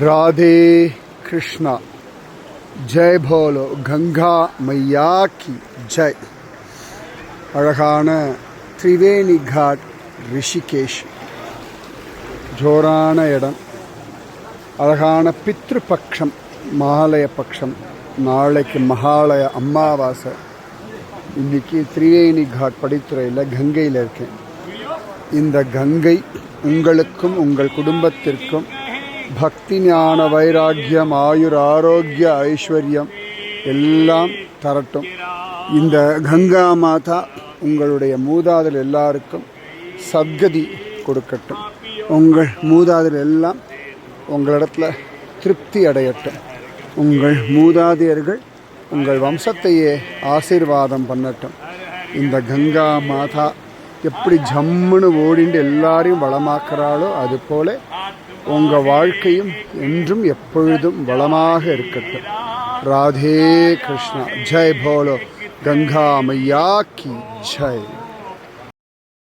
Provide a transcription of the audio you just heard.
ராதே கிருஷ்ணா. ஜெய் போலோ கங்கா மையா கி ஜெய். அழகான திரிவேணி காட் ரிஷிகேஷ் ஜோரான இடம். அழகான பித்ருபக்ஷம் மகாலய பக்ஷம் நாளைக்கு மகாலய அம்மாவாசை. இன்னைக்கு திரிவேணி காட் படித்துறையில் கங்கையில் இருக்கேன். இந்த கங்கை உங்களுக்கும் உங்கள் குடும்பத்திற்கும் பக்தி ஞான வைராக்கியம் ஆயுர் ஆரோக்கிய ஐஸ்வர்யம் எல்லாம் தரட்டும். இந்த கங்கா மாதா உங்களுடைய மூதாதல் எல்லாருக்கும் சத்கதி கொடுக்கட்டும். உங்கள் மூதாதல் எல்லாம் உங்களிடத்துல திருப்தி அடையட்டும். உங்கள் மூதாதையர்கள் உங்கள் வம்சத்தையே ஆசீர்வாதம் பண்ணட்டும். இந்த கங்கா மாதா எப்படி ஜம்முன்னு ஓடிண்டு எல்லாரையும் வளமாக்குறாளோ அது போல உங்கள் வாழ்க்கையும் என்றும் எப்பொழுதும் வளமாக இருக்கட்டும். ராதே கிருஷ்ணா. ஜெய் போலோ. கங்கா மையா கி. ஜெய்.